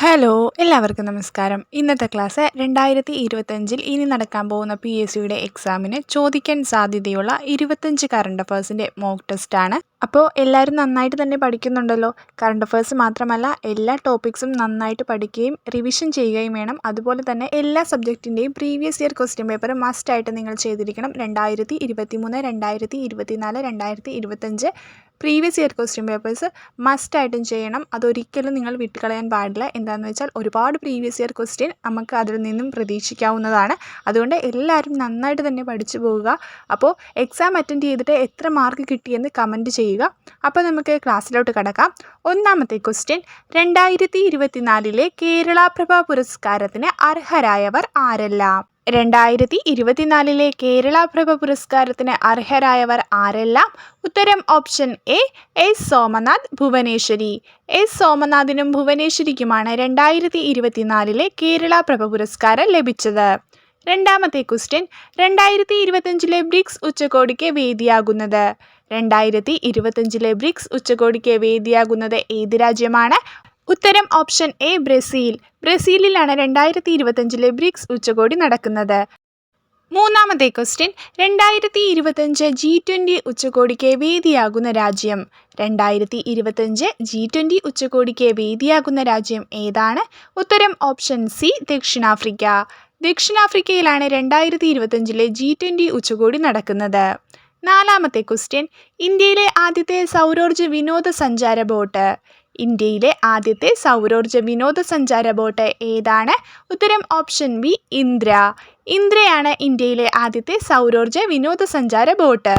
Hello എല്ലാവർക്കും നമസ്കാരം. ഇന്നത്തെ ക്ലാസ് രണ്ടായിരത്തി ഇരുപത്തഞ്ചിൽ ഇനി നടക്കാൻ പോകുന്ന പി എസ് സിയുടെ എക്സാമിന് ചോദിക്കാൻ സാധ്യതയുള്ള ഇരുപത്തഞ്ച് കറണ്ട് അഫേഴ്സിന്റെ മോക്ക് ടെസ്റ്റ് ആണ്. അപ്പോൾ എല്ലാവരും നന്നായിട്ട് തന്നെ പഠിക്കുന്നുണ്ടല്ലോ. കറണ്ട് അഫേഴ്സ് മാത്രമല്ല എല്ലാ ടോപ്പിക്സും നന്നായിട്ട് പഠിക്കുകയും റിവിഷൻ ചെയ്യുകയും വേണം. അതുപോലെ തന്നെ എല്ലാ സബ്ജക്റ്റിന്റെയും പ്രീവിയസ് ഇയർ ക്വസ്റ്റ്യൻ പേപ്പർ മസ്റ്റായിട്ട് നിങ്ങൾ ചെയ്തിരിക്കണം. രണ്ടായിരത്തി ഇരുപത്തി മൂന്ന് രണ്ടായിരത്തി ഇരുപത്തി നാല് രണ്ടായിരത്തി ഇരുപത്തഞ്ച് പ്രീവിയസ് ഇയർ ക്വസ്റ്റ്യൻ പേപ്പേഴ്സ് മസ്റ്റായിട്ടും ചെയ്യണം. അതൊരിക്കലും നിങ്ങൾ വിട്ടുകളയാൻ പാടില്ല. എന്താണെന്ന് വെച്ചാൽ ഒരുപാട് പ്രീവിയസ് ഇയർ ക്വസ്റ്റ്യൻ നമുക്ക് അതിൽ നിന്നും പ്രതീക്ഷിക്കാവുന്നതാണ്. അതുകൊണ്ട് എല്ലാവരും നന്നായിട്ട് തന്നെ പഠിച്ചു പോവുക. അപ്പോൾ എക്സാം അറ്റൻഡ് ചെയ്തിട്ട് എത്ര മാർക്ക് കിട്ടിയെന്ന് കമന്റ് ചെയ്യുക. അപ്പോൾ നമുക്ക് ക്ലാസ്സിലോട്ട് കിടക്കാം. ഒന്നാമത്തെ ക്വസ്റ്റ്യൻ രണ്ടായിരത്തി ഇരുപത്തിനാലിലെ കേരള പ്രഭ പുരസ്കാരത്തിന് അർഹരായവർ ആരെല്ലാം? രണ്ടായിരത്തി ഇരുപത്തിനാലിലെ കേരള പ്രഭ പുരസ്കാരത്തിന് അർഹരായവർ ആരെല്ലാം? ഉത്തരം option A S Somanath Bhuvaneswari. S സോമനാഥിനും ഭുവനേശ്വരിക്കുമാണ് രണ്ടായിരത്തി ഇരുപത്തിനാലിലെ കേരള പ്രഭ പുരസ്കാരം ലഭിച്ചത്. രണ്ടാമത്തെ ക്വസ്റ്റ്യൻ രണ്ടായിരത്തി ഇരുപത്തഞ്ചിലെ ബ്രിക്സ് ഉച്ചകോടിക്ക് വേദിയാകുന്നത്. രണ്ടായിരത്തി ഇരുപത്തഞ്ചിലെ ബ്രിക്സ് ഉച്ചകോടിക്ക് വേദിയാകുന്നത് ഏത് രാജ്യമാണ്? ഉത്തരം ഓപ്ഷൻ എ ബ്രസീൽ. ബ്രസീലിലാണ് രണ്ടായിരത്തി ഇരുപത്തഞ്ചിലെ ബ്രിക്സ് ഉച്ചകോടി നടക്കുന്നത്. മൂന്നാമത്തെ ക്വസ്റ്റ്യൻ രണ്ടായിരത്തി ഇരുപത്തഞ്ച് ജി ട്വന്റി ഉച്ചകോടിക്ക് വേദിയാകുന്ന രാജ്യം. രണ്ടായിരത്തി ഇരുപത്തഞ്ച് ജി ട്വന്റി ഉച്ചകോടിക്ക് വേദിയാകുന്ന രാജ്യം ഏതാണ്? ഉത്തരം ഓപ്ഷൻ സി ദക്ഷിണാഫ്രിക്ക. ദക്ഷിണാഫ്രിക്കയിലാണ് രണ്ടായിരത്തി ഇരുപത്തഞ്ചിലെ ജി ട്വന്റി ഉച്ചകോടി നടക്കുന്നത്. നാലാമത്തെ ക്വസ്റ്റ്യൻ ഇന്ത്യയിലെ ആദ്യത്തെ സൗരോർജ വിനോദസഞ്ചാര ബോട്ട്. ഇന്ത്യയിലെ ആദ്യത്തെ സൗരോർജ വിനോദസഞ്ചാര ബോട്ട് ഏതാണ്? ഉത്തരം ഓപ്ഷൻ ബി ഇന്ദ്ര. ഇന്ദ്രയാണ് ഇന്ത്യയിലെ ആദ്യത്തെ സൗരോർജ വിനോദസഞ്ചാര ബോട്ട്.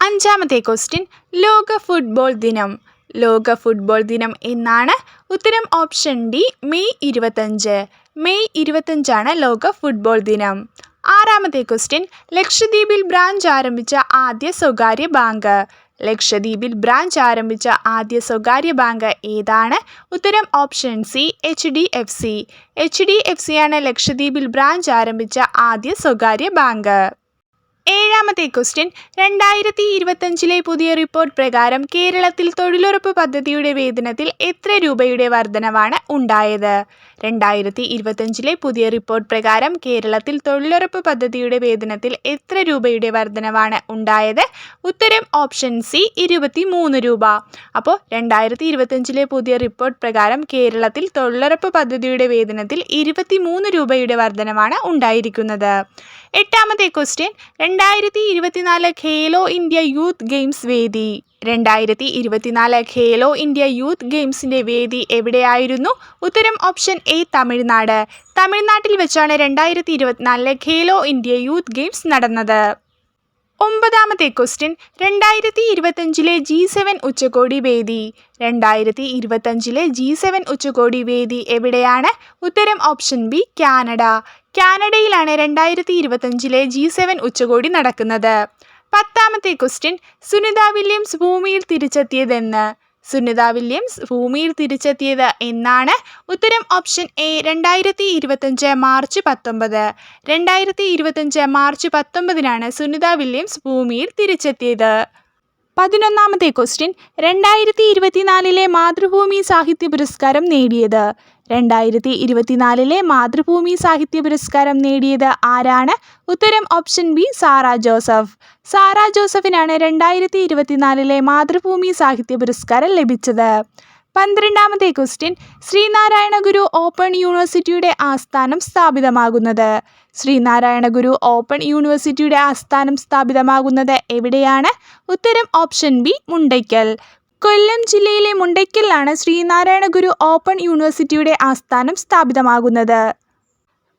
അഞ്ചാമത്തെ ക്വസ്റ്റ്യൻ ലോക ഫുട്ബോൾ ദിനം. ലോക ഫുട്ബോൾ ദിനം എന്നാണ്? ഉത്തരം ഓപ്ഷൻ ഡി മെയ് ഇരുപത്തഞ്ച്. മെയ് ഇരുപത്തഞ്ചാണ് ലോക ഫുട്ബോൾ ദിനം. ആറാമത്തെ ക്വസ്റ്റ്യൻ ലക്ഷദ്വീപിൽ ബ്രാഞ്ച് ആരംഭിച്ച ആദ്യ സ്വകാര്യ ബാങ്ക്. ലക്ഷദ്വീപിൽ ബ്രാഞ്ച് ആരംഭിച്ച ആദ്യ സ്വകാര്യ ബാങ്ക് ഏതാണ്? ഉത്തരം option C H D F C H D F സിയാണ് ലക്ഷദ്വീപിൽ ബ്രാഞ്ച് ആരംഭിച്ച ആദ്യ സ്വകാര്യ ബാങ്ക്. ഏഴാമത്തെ ക്വസ്റ്റ്യൻ രണ്ടായിരത്തി ഇരുപത്തഞ്ചിലെ പുതിയ റിപ്പോർട്ട് പ്രകാരം കേരളത്തിൽ തൊഴിലുറപ്പ് പദ്ധതിയുടെ വേതനത്തിൽ എത്ര രൂപയുടെ വർധനവാണ് ഉണ്ടായത്? രണ്ടായിരത്തി ഇരുപത്തഞ്ചിലെ പുതിയ റിപ്പോർട്ട് പ്രകാരം കേരളത്തിൽ തൊഴിലുറപ്പ് പദ്ധതിയുടെ വേതനത്തിൽ എത്ര രൂപയുടെ വർധനവാണ് ഉണ്ടായത്? ഉത്തരം ഓപ്ഷൻ സി ഇരുപത്തി മൂന്ന് രൂപ. അപ്പോൾ രണ്ടായിരത്തി ഇരുപത്തഞ്ചിലെ പുതിയ റിപ്പോർട്ട് പ്രകാരം കേരളത്തിൽ തൊഴിലുറപ്പ് പദ്ധതിയുടെ വേതനത്തിൽ ഇരുപത്തി മൂന്ന് രൂപയുടെ വർധനവാണ് ഉണ്ടായിരിക്കുന്നത്. എട്ടാമത്തെ ക്വസ്റ്റ്യൻ രണ്ടായിരത്തി ഇരുപത്തിനാല് ഖേലോ ഇന്ത്യ യൂത്ത് ഗെയിംസ് വേദി. രണ്ടായിരത്തി ഇരുപത്തിനാല് ഖേലോ ഇന്ത്യ യൂത്ത് ഗെയിംസിന്റെ വേദി എവിടെയായിരുന്നു? ഉത്തരം ഓപ്ഷൻ എ തമിഴ്നാട്. തമിഴ്നാട്ടിൽ വെച്ചാണ് രണ്ടായിരത്തി ഇരുപത്തിനാലിലെ ഖേലോ ഇന്ത്യ യൂത്ത് ഗെയിംസ് നടന്നത്. ഒമ്പതാമത്തെ ക്വസ്റ്റ്യൻ രണ്ടായിരത്തി ഇരുപത്തഞ്ചിലെ ജി സെവൻ ഉച്ചകോടി വേദി. രണ്ടായിരത്തി ഇരുപത്തഞ്ചിലെ ജി സെവൻ ഉച്ചകോടി വേദി എവിടെയാണ്? ഉത്തരം ഓപ്ഷൻ ബി കാനഡ. കാനഡയിലാണ് രണ്ടായിരത്തി ഇരുപത്തഞ്ചിലെ ജി സെവൻ ഉച്ചകോടി നടക്കുന്നത്. പത്താമത്തെ ക്വസ്റ്റ്യൻ സുനിത വില്യംസ് ഭൂമിയിൽ തിരിച്ചെത്തിയതെന്ന്. സുനിത വില്യംസ് ഭൂമിയിൽ തിരിച്ചെത്തിയത് എന്നാണ് ഉത്തരം ഓപ്ഷൻ എ രണ്ടായിരത്തി ഇരുപത്തഞ്ച് മാർച്ച് പത്തൊമ്പത്. രണ്ടായിരത്തി ഇരുപത്തഞ്ച് മാർച്ച് പത്തൊമ്പതിനാണ് സുനിത വില്യംസ് ഭൂമിയിൽ തിരിച്ചെത്തിയത്. പതിനൊന്നാമത്തെ ക്വസ്റ്റ്യൻ രണ്ടായിരത്തി ഇരുപത്തിനാലിലെ മാതൃഭൂമി സാഹിത്യ പുരസ്കാരം നേടിയത്. രണ്ടായിരത്തി ഇരുപത്തിനാലിലെ മാതൃഭൂമി സാഹിത്യ പുരസ്കാരം നേടിയത് ആരാണ്? ഉത്തരം ഓപ്ഷൻ ബി സാറ ജോസഫ്. സാറ ജോസഫിനാണ് രണ്ടായിരത്തി ഇരുപത്തിനാലിലെ മാതൃഭൂമി സാഹിത്യ പുരസ്കാരം ലഭിച്ചത്. പന്ത്രണ്ടാമത്തെ ക്വസ്റ്റ്യൻ ശ്രീനാരായണ ഗുരു ഓപ്പൺ യൂണിവേഴ്സിറ്റിയുടെ ആസ്ഥാനം സ്ഥാപിതമാകുന്നത്. ശ്രീനാരായണ ഗുരു ഓപ്പൺ യൂണിവേഴ്സിറ്റിയുടെ ആസ്ഥാനം സ്ഥാപിതമാകുന്നത് എവിടെയാണ്? ഉത്തരം ഓപ്ഷൻ ബി മുണ്ടയ്ക്കൽ. കൊല്ലം ജില്ലയിലെ മുണ്ടയ്ക്കലിലാണ് ശ്രീനാരായണ ഗുരു ഓപ്പൺ യൂണിവേഴ്സിറ്റിയുടെ ആസ്ഥാനം സ്ഥാപിതമാകുന്നത്.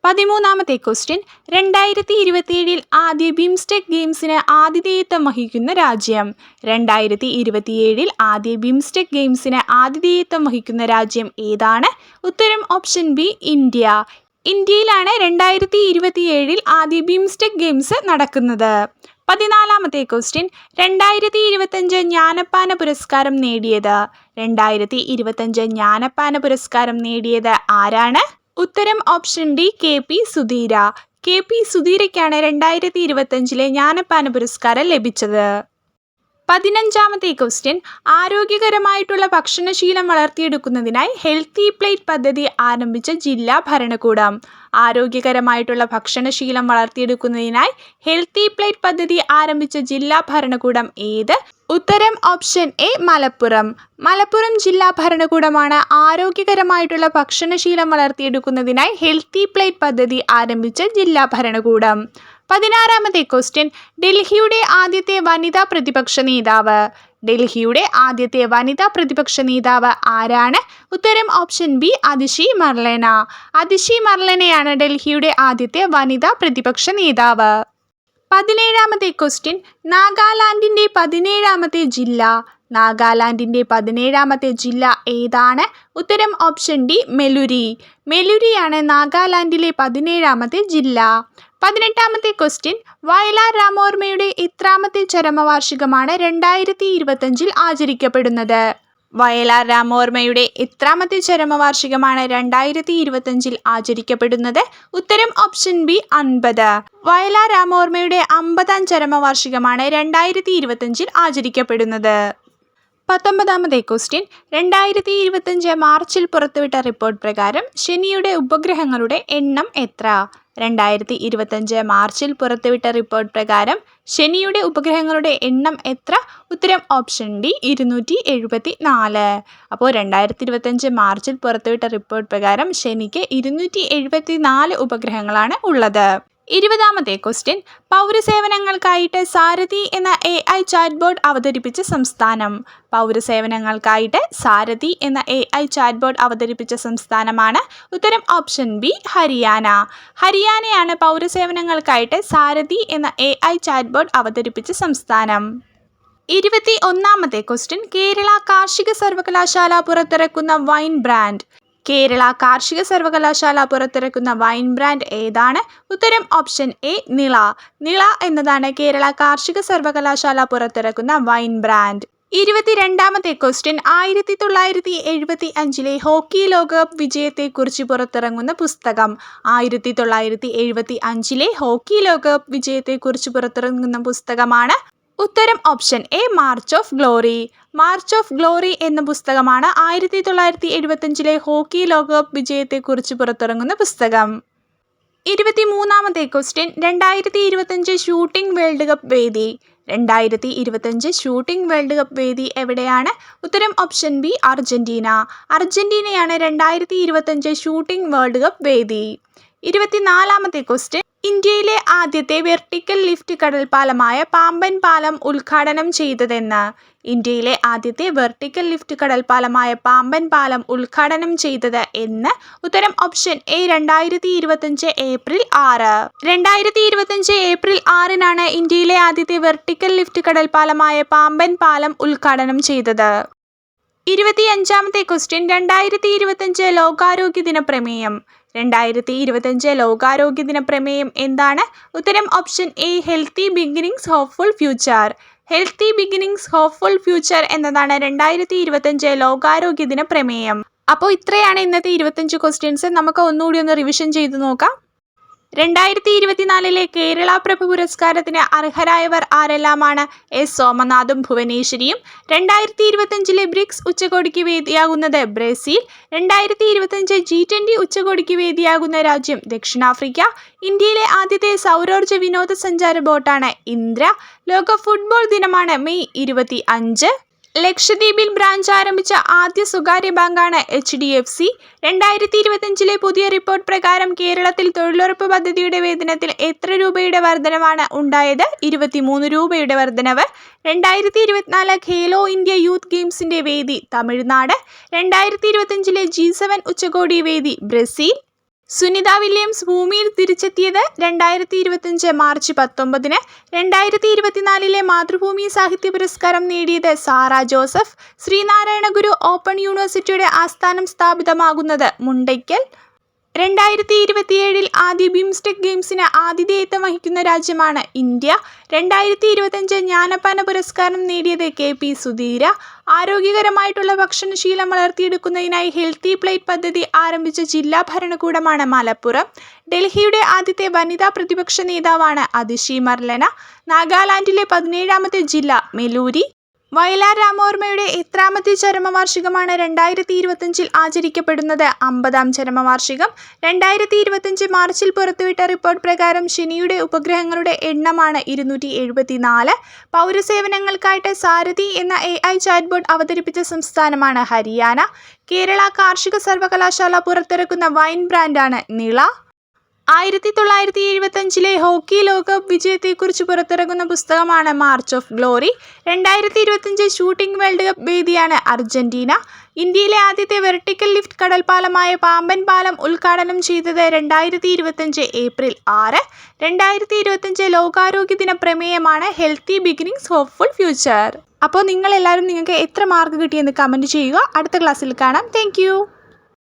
പതിമൂന്നാമത്തെ ക്വസ്റ്റ്യൻ രണ്ടായിരത്തി ഇരുപത്തിയേഴിൽ ആദ്യ ബിംസ്റ്റെക് ഗെയിംസിന് ആതിഥേയത്വം വഹിക്കുന്ന രാജ്യം. രണ്ടായിരത്തി ഇരുപത്തിയേഴിൽ ആദ്യ ബിംസ്റ്റെക് ഗെയിംസിന് ആതിഥേയത്വം വഹിക്കുന്ന രാജ്യം ഏതാണ്? ഉത്തരം ഓപ്ഷൻ ബി ഇന്ത്യ. ഇന്ത്യയിലാണ് രണ്ടായിരത്തി ഇരുപത്തിയേഴിൽ ആദ്യ ബിംസ്റ്റെക് ഗെയിംസ് നടക്കുന്നത്. പതിനാലാമത്തെ ക്വസ്റ്റ്യൻ രണ്ടായിരത്തി ഇരുപത്തഞ്ച് ജ്ഞാനപ്പാന പുരസ്കാരം നേടിയത്. രണ്ടായിരത്തി ഇരുപത്തഞ്ച് ജ്ഞാനപ്പാന പുരസ്കാരം നേടിയത് ആരാണ്? ഉത്തരം option D K P Sudheera. K P സുധീരയ്ക്കാണ് രണ്ടായിരത്തി ഇരുപത്തഞ്ചിലെ ജ്ഞാനപ്പാന പുരസ്കാരം ലഭിച്ചത്. പതിനഞ്ചാമത്തെ ക്വസ്റ്റ്യൻ ആരോഗ്യകരമായിട്ടുള്ള ഭക്ഷണശീലം വളർത്തിയെടുക്കുന്നതിനായി ഹെൽത്തി പ്ലേറ്റ് പദ്ധതി ആരംഭിച്ച ജില്ലാ ഭരണകൂടം. ആരോഗ്യകരമായിട്ടുള്ള ഭക്ഷണശീലം വളർത്തിയെടുക്കുന്നതിനായി ഹെൽത്തി പ്ലേറ്റ് പദ്ധതി ആരംഭിച്ച ജില്ലാ ഭരണകൂടം ഏത്? ഉത്തരം ഓപ്ഷൻ എ മലപ്പുറം. മലപ്പുറം ജില്ലാ ഭരണകൂടമാണ് ആരോഗ്യകരമായിട്ടുള്ള ഭക്ഷണശീലം വളർത്തിയെടുക്കുന്നതിനായി ഹെൽത്തി പ്ലേറ്റ് പദ്ധതി ആരംഭിച്ച ജില്ലാ ഭരണകൂടം. പതിനാറാമത്തെ ക്വസ്റ്റ്യൻ ഡൽഹിയുടെ ആദ്യത്തെ വനിതാ പ്രതിപക്ഷ നേതാവ്. ഡൽഹിയുടെ ആദ്യത്തെ വനിതാ പ്രതിപക്ഷ നേതാവ് ആരാണ്? ഉത്തരം ഓപ്ഷൻ ബി അതിഷി മർലേന. അതിഷി മർലേനയാണ് ഡൽഹിയുടെ ആദ്യത്തെ വനിതാ പ്രതിപക്ഷ നേതാവ്. പതിനേഴാമത്തെ ക്വസ്റ്റ്യൻ നാഗാലാൻഡിന്റെ പതിനേഴാമത്തെ ജില്ല. നാഗാലാൻഡിന്റെ പതിനേഴാമത്തെ ജില്ല ഏതാണ്? ഉത്തരം ഓപ്ഷൻ ഡി മെലുരി. മെലുരിയാണ് നാഗാലാൻഡിലെ പതിനേഴാമത്തെ ജില്ല. പതിനെട്ടാമത്തെ ക്വസ്റ്റ്യൻ വയലാർ രാമോർമ്മയുടെ ഇത്രാമത്തെ ചരമവാർഷികമാണ് രണ്ടായിരത്തി ഇരുപത്തഞ്ചിൽ ആചരിക്കപ്പെടുന്നത്? വയലാർ രാമവർമ്മയുടെ എത്രാമത്തെ ചരമവാർഷികമാണ് രണ്ടായിരത്തി ഇരുപത്തഞ്ചിൽ ആചരിക്കപ്പെടുന്നത്. ഉത്തരം ഓപ്ഷൻ ബി അൻപത്. വയലാർ രാമവർമ്മയുടെ അമ്പതാം ചരമവാർഷികമാണ് രണ്ടായിരത്തി ഇരുപത്തഞ്ചിൽ ആചരിക്കപ്പെടുന്നത്. പത്തൊമ്പതാമത്തെ ക്വസ്റ്റ്യൻ. രണ്ടായിരത്തി ഇരുപത്തഞ്ച് മാർച്ചിൽ പുറത്തുവിട്ട റിപ്പോർട്ട് പ്രകാരം ശനിയുടെ ഉപഗ്രഹങ്ങളുടെ എണ്ണം എത്ര? രണ്ടായിരത്തി ഇരുപത്തഞ്ച് മാർച്ചിൽ പുറത്തുവിട്ട റിപ്പോർട്ട് പ്രകാരം ശനിയുടെ ഉപഗ്രഹങ്ങളുടെ എണ്ണം എത്ര? ഉത്തരം ഓപ്ഷൻ ഡി ഇരുന്നൂറ്റി എഴുപത്തി നാല് അപ്പോൾ രണ്ടായിരത്തി ഇരുപത്തഞ്ച് മാർച്ചിൽ പുറത്തുവിട്ട റിപ്പോർട്ട് പ്രകാരം ശനിക്ക് ഇരുന്നൂറ്റി എഴുപത്തി നാല് ഉപഗ്രഹങ്ങളാണ് ഉള്ളത്. ഇരുപതാമത്തെ ക്വസ്റ്റ്യൻ. പൗരസേവനങ്ങൾക്കായിട്ട് സാരഥി എന്ന എ ഐ ചാറ്റ് ബോർഡ് അവതരിപ്പിച്ച സംസ്ഥാനം. പൗരസേവനങ്ങൾക്കായിട്ട് സാരഥി എന്ന എ ഐ ചാറ്റ് ബോർഡ് അവതരിപ്പിച്ച സംസ്ഥാനമാണ് ഉത്തരം ഓപ്ഷൻ ബി ഹരിയാന. ഹരിയാനയാണ് പൗരസേവനങ്ങൾക്കായിട്ട് സാരഥി എന്ന എ ഐ ചാറ്റ് ബോർഡ് അവതരിപ്പിച്ച സംസ്ഥാനം. ഇരുപത്തി ഒന്നാമത്തെ ക്വസ്റ്റ്യൻ. കേരള കാർഷിക സർവകലാശാല പുറത്തിറക്കുന്ന വൈൻ ബ്രാൻഡ്. കേരള കാർഷിക സർവകലാശാല പുറത്തിറക്കുന്ന വൈൻ ബ്രാൻഡ് ഏതാണ്? ഉത്തരം ഓപ്ഷൻ എ നിള. നിള എന്നതാണ് കേരള കാർഷിക സർവകലാശാല പുറത്തിറക്കുന്ന വൈൻ ബ്രാൻഡ് ഇരുപത്തിരണ്ടാമത്തെ ക്വസ്റ്റ്യൻ ആയിരത്തി തൊള്ളായിരത്തി എഴുപത്തി അഞ്ചിലെ ഹോക്കി ലോകകപ്പ് വിജയത്തെക്കുറിച്ച് പുറത്തിറങ്ങുന്ന പുസ്തകം. ആയിരത്തി തൊള്ളായിരത്തി എഴുപത്തി അഞ്ചിലെ ഹോക്കി ലോകകപ്പ് വിജയത്തെക്കുറിച്ച് പുറത്തിറങ്ങുന്ന പുസ്തകമാണ് ഉത്തരം option A March of Glory March of Glory എന്ന പുസ്തകമാണ് ആയിരത്തി തൊള്ളായിരത്തി എഴുപത്തഞ്ചിലെ ഹോക്കി ലോകകപ്പ് വിജയത്തെക്കുറിച്ച് പുറത്തിറങ്ങുന്ന പുസ്തകം. ഇരുപത്തി മൂന്നാമത്തെ ക്വസ്റ്റ്യൻ രണ്ടായിരത്തി ഇരുപത്തഞ്ച് ഷൂട്ടിംഗ് വേൾഡ് കപ്പ് വേദി. രണ്ടായിരത്തി ഇരുപത്തഞ്ച് ഷൂട്ടിംഗ് വേൾഡ് കപ്പ് വേദി എവിടെയാണ്? ഉത്തരം ഓപ്ഷൻ ബി അർജന്റീന. അർജന്റീനയാണ് രണ്ടായിരത്തി ഇരുപത്തഞ്ച് ഷൂട്ടിംഗ് വേൾഡ് കപ്പ് വേദി. ഇരുപത്തിനാലാമത്തെ ക്വസ്റ്റ്യൻ. ഇന്ത്യയിലെ ആദ്യത്തെ വെർട്ടിക്കൽ ലിഫ്റ്റ് കടൽപ്പാലമായ പാമ്പൻ പാലം ഉദ്ഘാടനം ചെയ്തതെന്ന്. ഇന്ത്യയിലെ ആദ്യത്തെ വെർട്ടിക്കൽ ലിഫ്റ്റ് കടൽപ്പാലമായ പാമ്പൻ പാലം ഉദ്ഘാടനം ചെയ്തത് എന്ന്. ഉത്തരം ഓപ്ഷൻ എ രണ്ടായിരത്തി ഇരുപത്തഞ്ച് ഏപ്രിൽ ആറ്. രണ്ടായിരത്തി ഇരുപത്തഞ്ച് ഏപ്രിൽ ആറിനാണ് ഇന്ത്യയിലെ ആദ്യത്തെ വെർട്ടിക്കൽ ലിഫ്റ്റ് കടൽപ്പാലമായ പാമ്പൻ പാലം ഉദ്ഘാടനം ചെയ്തത്. ഇരുപത്തിയഞ്ചാമത്തെ ക്വസ്റ്റ്യൻ രണ്ടായിരത്തി ഇരുപത്തഞ്ച് ലോകാരോഗ്യ ദിന പ്രമേയം. രണ്ടായിരത്തി ഇരുപത്തഞ്ച് ലോകാരോഗ്യ ദിന പ്രമേയം എന്താണ്? ഉത്തരം option A healthy beginnings hopeful future healthy beginnings hopeful future എന്നതാണ് രണ്ടായിരത്തി ഇരുപത്തഞ്ച് ലോകാരോഗ്യ ദിന പ്രമേയം അപ്പോൾ ഇത്രയാണ് ഇന്നത്തെ ഇരുപത്തഞ്ച് ക്വസ്റ്റ്യൻസ് നമുക്ക് ഒന്നുകൂടി ഒന്ന് റിവിഷൻ ചെയ്ത് നോക്കാം. രണ്ടായിരത്തി ഇരുപത്തിനാലിലെ കേരള പ്രഭു പുരസ്കാരത്തിന് അർഹരായവർ ആരെല്ലാമാണ്? എസ് സോമനാഥും ഭുവനേശ്വരിയും. രണ്ടായിരത്തി ഇരുപത്തഞ്ചിലെ ബ്രിക്സ് ഉച്ചകോടിക്ക് വേദിയാകുന്നത് ബ്രസീൽ. രണ്ടായിരത്തി ഇരുപത്തഞ്ച് ജി ട്വന്റി ഉച്ചകോടിക്ക് വേദിയാകുന്ന രാജ്യം ദക്ഷിണാഫ്രിക്ക. ഇന്ത്യയിലെ ആദ്യത്തെ സൗരോർജ വിനോദസഞ്ചാര ബോട്ടാണ് ഇന്ദ്ര. ലോക ഫുട്ബോൾ ദിനമാണ് മെയ് ഇരുപത്തി ലക്ഷദ്വീപിൽ ബ്രാഞ്ച് ആരംഭിച്ച ആദ്യ സ്വകാര്യ ബാങ്കാണ് എച്ച് ഡി എഫ് സി. രണ്ടായിരത്തി ഇരുപത്തിയഞ്ചിലെ പുതിയ റിപ്പോർട്ട് പ്രകാരം കേരളത്തിൽ തൊഴിലുറപ്പ് പദ്ധതിയുടെ വേതനത്തിൽ എത്ര രൂപയുടെ വർധനവാണ് ഉണ്ടായത്? ഇരുപത്തിമൂന്ന് രൂപയുടെ വർധനവ്. രണ്ടായിരത്തി ഇരുപത്തിനാല് ഖേലോ ഇന്ത്യ യൂത്ത് ഗെയിംസിന്റെ വേദി തമിഴ്നാട്. രണ്ടായിരത്തി ഇരുപത്തിയഞ്ചിലെ ജി സെവൻ ഉച്ചകോടി വേദി ബ്രസീൽ. സുനിത വില്യംസ് ഭൂമിയിൽ തിരിച്ചെത്തിയത് രണ്ടായിരത്തി ഇരുപത്തിയഞ്ച് മാർച്ച് പത്തൊമ്പതിന്. രണ്ടായിരത്തി ഇരുപത്തിനാലിലെ മാതൃഭൂമി സാഹിത്യ പുരസ്കാരം നേടിയത് സാറ ജോസഫ്. ശ്രീനാരായണ ഗുരു ഓപ്പൺ യൂണിവേഴ്സിറ്റിയുടെ ആസ്ഥാനം സ്ഥാപിതമാകുന്നത് മുണ്ടയ്ക്കൽ. രണ്ടായിരത്തി ഇരുപത്തിയേഴിൽ ആദ്യ ബിംസ്റ്റെക് ഗെയിംസിന് ആതിഥേയത്വം വഹിക്കുന്ന രാജ്യമാണ് ഇന്ത്യ. രണ്ടായിരത്തി ഇരുപത്തഞ്ച് ജ്ഞാനപാന പുരസ്കാരം നേടിയത് കെ പി സുധീര. ആരോഗ്യകരമായിട്ടുള്ള ഭക്ഷണശീലം വളർത്തിയെടുക്കുന്നതിനായി ഹെൽത്തി പ്ലേറ്റ് പദ്ധതി ആരംഭിച്ച ജില്ലാ ഭരണകൂടമാണ് മലപ്പുറം. ഡൽഹിയുടെ ആദ്യത്തെ വനിതാ പ്രതിപക്ഷ നേതാവാണ് അതിഷി മർലന. നാഗാലാൻഡിലെ പതിനേഴാമത്തെ ജില്ല മെലൂരി. വയലാർ രാമവർമ്മയുടെ എത്രാമത്തെ ചരമവാർഷികമാണ് രണ്ടായിരത്തി ഇരുപത്തഞ്ചിൽ ആചരിക്കപ്പെടുന്നത്. അമ്പതാം ചരമവാർഷികം രണ്ടായിരത്തി ഇരുപത്തഞ്ച് മാർച്ചിൽ പുറത്തുവിട്ട റിപ്പോർട്ട് പ്രകാരം ശനിയുടെ ഉപഗ്രഹങ്ങളുടെ എണ്ണമാണ് ഇരുന്നൂറ്റി എഴുപത്തിനാല് പൗരസേവനങ്ങൾക്കായിട്ട് സാരഥി എന്ന എ ഐ ചാറ്റ്ബോട്ട് അവതരിപ്പിച്ച സംസ്ഥാനമാണ് ഹരിയാന. കേരള കാർഷിക സർവകലാശാല പുറത്തിറക്കുന്ന വൈൻ ബ്രാൻഡാണ് നിള. ആയിരത്തി തൊള്ളായിരത്തി എഴുപത്തഞ്ചിലെ ഹോക്കി ലോകകപ്പ് വിജയത്തെക്കുറിച്ച് പുറത്തിറങ്ങുന്ന പുസ്തകമാണ് മാർച്ച് ഓഫ് ഗ്ലോറി രണ്ടായിരത്തി ഇരുപത്തഞ്ച് ഷൂട്ടിംഗ് വേൾഡ് കപ്പ് വേദിയാണ് അർജന്റീന. ഇന്ത്യയിലെ ആദ്യത്തെ വെർട്ടിക്കൽ ലിഫ്റ്റ് കടൽപ്പാലമായ പാമ്പൻ പാലം ഉദ്ഘാടനം ചെയ്തത് രണ്ടായിരത്തി ഇരുപത്തഞ്ച് ഏപ്രിൽ ആറ്. രണ്ടായിരത്തി ഇരുപത്തഞ്ച് ലോകാരോഗ്യ ദിന പ്രമേയമാണ് ഹെൽത്തി ബിഗിനിങ്സ് ഹോപ്പ്ഫുൾ ഫ്യൂച്ചർ അപ്പോൾ നിങ്ങളെല്ലാവരും നിങ്ങൾക്ക് എത്ര മാർക്ക് കിട്ടിയെന്ന് കമന്റ് ചെയ്യുക. അടുത്ത ക്ലാസ്സിൽ കാണാം. താങ്ക്